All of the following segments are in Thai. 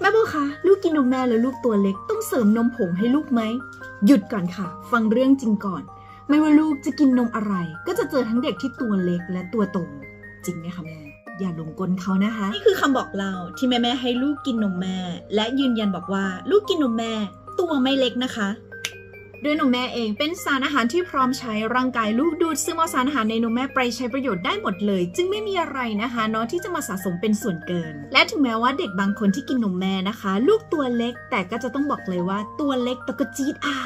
แม่โบคะลูกกินนมแม่แล้วลูกตัวเล็กต้องเสริมนมผงให้ลูกไหม หยุดก่อนค่ะ ฟังเรื่องจริงก่อน ไม่ว่าลูกจะกินนมอะไร ก็จะเจอทั้งเด็กที่ตัวเล็กและตัวโตจริงไหมคะแม่ อย่าหลงกลเขานะคะ นี่คือคำบอกเล่าที่แม่แม่ให้ลูกกินนมแม่ และยืนยันบอกว่า ลูกกินนมแม่ ตัวไม่เล็กนะคะ ด้วยนมแม่เองเป็นสารอาหารที่พร้อมใช้ร่างกายลูกดูดซึมเอาสารอาหารในนมแม่ไปใช้ประโยชน์ได้หมดเลย จึงไม่มีอะไรนะคะเนาะที่จะมาสะสมเป็นส่วนเกิน และถึงแม้ว่าเด็กบางคนที่กินนมแม่นะคะ ลูกตัวเล็กแต่ก็จะต้องบอกเลยว่าตัวเล็กแต่ก็จี๊ดอ่า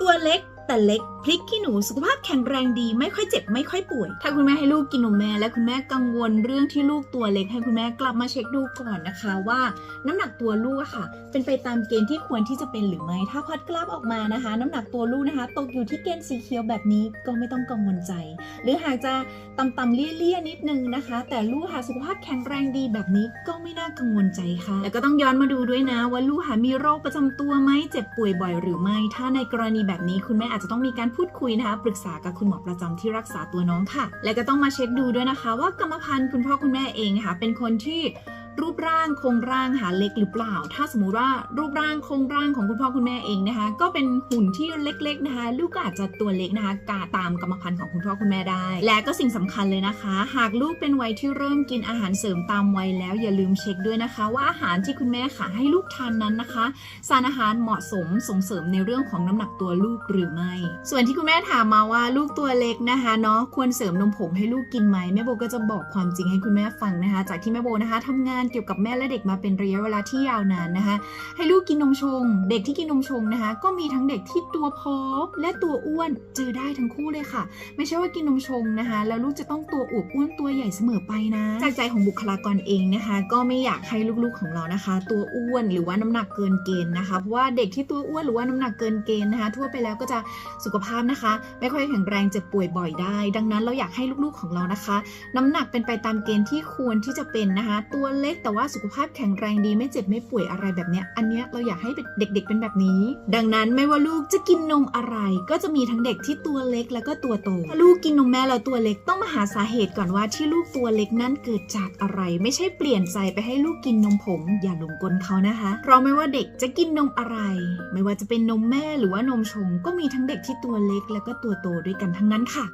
ตัวเล็กแต่เล็กพริกขี้หนูสุขภาพแข็งแรงดีไม่ค่อยเจ็บไม่ค่อยป่วย ถ้าคุณแม่ให้ลูกกินนมแม่และคุณแม่กังวลเรื่องที่ลูกตัวเล็กให้คุณแม่กลับมาเช็คดูก่อนนะคะว่า น้ำหนักตัวลูกอะค่ะ เป็นไปตามเกณฑ์ที่ควรที่จะเป็นหรือไม่ ถ้าพัดกราฟออกมานะคะ น้ำหนักตัวลูกนะคะ ตกอยู่ที่เกณฑ์สีเขียวแบบนี้ก็ไม่ต้องกังวลใจ หรือหากจะต่ำๆเลี่ยๆนิดนึงนะคะ แต่ลูกหาสุขภาพแข็งแรงดีแบบนี้ก็ไม่น่ากังวลใจค่ะ แล้วก็ต้องย้อนมาดูด้วยนะว่าลูกหามีโรคประจำตัวไหมเจ็บป่วยบ่อยหรือไม่ ถ้าในกรณีแบบนี้คุณแม่อาจจะต้องมีการพูดคุยนะคะ ปรึกษากับคุณหมอประจำที่รักษาตัวน้องค่ะ และก็ต้องมาเช็คดูด้วยนะคะ ว่ากรรมพันธุ์คุณพ่อคุณแม่เองค่ะเป็นคนที่ รูปร่างโครงร่างหาเล็กหรือเปล่า ถ้าสมมุติว่ารูปร่างโครงร่างของคุณพ่อคุณแม่เองนะคะ ก็เป็นหุ่นที่เล็กๆนะคะ ลูกอาจจะตัวเล็กนะคะกาตามกรรมพันธุ์ของคุณพ่อคุณแม่ได้ และก็สิ่งสำคัญเลยนะคะ หากลูกเป็นวัยที่เริ่มกินอาหารเสริมตามวัยแล้วอย่าลืมเช็คด้วยนะคะ ว่าอาหารที่คุณแม่ขาให้ลูกทานนั้นนะคะ สารอาหารเหมาะสมส่งเสริมในเรื่องของน้ำหนักตัวลูกหรือไม่ ส่วนที่คุณแม่ถามมาว่าลูกตัวเล็กนะคะเนาะควรเสริมนมผงให้ลูกกินไหมแม่โบก็จะบอกความจริงให้คุณแม่ฟังนะคะ จากที่แม่โบนะคะทำงานเกี่ยวกับแม่และเด็กมาเป็นระยะเวลาที่ยาวนานนะคะ ให้ลูกกินนมชง เด็กที่กินนมชงนะคะ ก็มีทั้งเด็กที่ตัวพร้อมและตัวอ้วนเจอได้ทั้งคู่เลยค่ะ ไม่ใช่ว่ากินนมชงนะคะ แล้วลูกจะต้องตัวอวบอ้วนตัวใหญ่เสมอไปนะ จากใจของบุคลากรเองนะคะ ก็ไม่อยากให้ลูกๆของเรานะคะ ตัวอ้วนหรือว่าน้ำหนักเกินเกณฑ์นะคะเพราะว่าเด็กที่ตัวอ้วนหรือว่าน้ำหนักเกินเกณฑ์นะคะ ทั่วไปแล้วก็จะสุขภาพนะคะ ไม่ค่อยแข็งแรงเจ็บป่วยบ่อยได้ ดังนั้นเราอยากให้ลูกๆของเรานะคะ น้ำหนักเป็นไปตามเกณฑ์ที่ควรที่จะเป็นนะคะ ตัวเล็กแต่ว่าสุขภาพแข็งแรงดีไม่เจ็บไม่ป่วยอะไรแบบเนี้ยอันเนี้ยเราอยากให้เด็กๆเป็นแบบนี้ ดังนั้นไม่ว่าลูกจะกินนมอะไร ก็จะมีทั้งเด็กที่ตัวเล็กแล้วก็ตัวโตลูกกินนมแม่แล้วตัวเล็กต้องมาหาสาเหตุก่อนว่าที่ลูกตัวเล็กนั้นเกิดจากอะไร ไม่ใช่เปลี่ยนใจไปให้ลูกกินนมผง อย่าหลงกลเขานะคะเพราะไม่ว่าเด็กจะกินนมอะไร ไม่ว่าจะเป็นนมแม่หรือว่านมชง ก็มีทั้งเด็กที่ตัวเล็กแล้วก็ตัวโตด้วยกันทั้งนั้นค่ะ